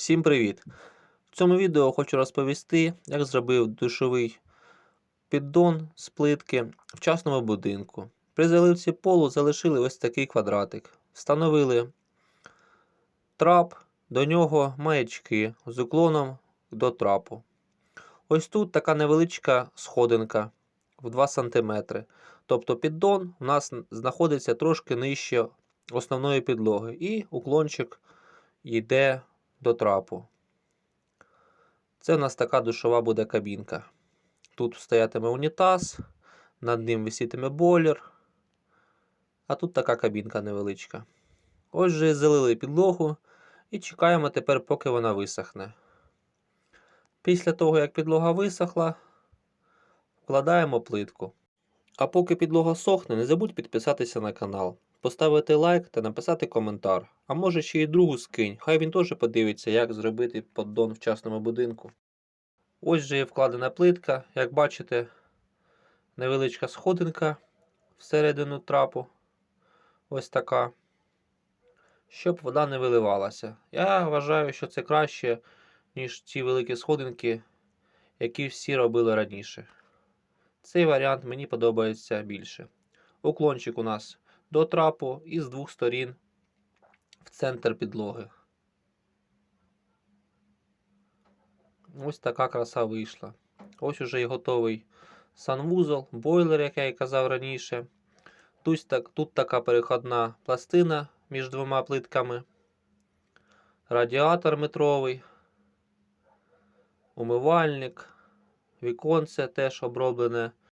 Всім привіт! В цьому відео хочу розповісти, як зробив душовий піддон з плитки в частному будинку. При заливці полу залишили ось такий квадратик. Встановили трап, до нього маячки з уклоном до трапу. Ось тут така невеличка сходинка в 2 см. Тобто піддон у нас знаходиться трошки нижче основної підлоги, і уклончик йде до трапу. Це у нас така душова буде кабінка. Тут стоятиме унітаз, над ним висітиме бойлер, а тут така кабінка невеличка. Ось же залили підлогу і чекаємо тепер, поки вона висохне. Після того, як підлога висохла, вкладаємо плитку. А поки підлога сохне, не забудь підписатися на канал, поставити лайк та написати коментар. А може ще й другу скинь, хай він теж подивиться, як зробити поддон в частному будинку. Ось же є вкладена плитка, як бачите, невеличка сходинка всередину трапу. Ось така. Щоб вода не виливалася. Я вважаю, що це краще, ніж ті великі сходинки, які всі робили раніше. Цей варіант мені подобається більше. Уклончик у нас до трапу і з двох сторін в центр підлоги. Ось така краса вийшла. Ось уже і готовий санвузол, бойлер, як я і казав раніше. Тут, так, тут така переходна пластина між двома плитками. Радіатор метровий, умивальник, віконце теж оброблене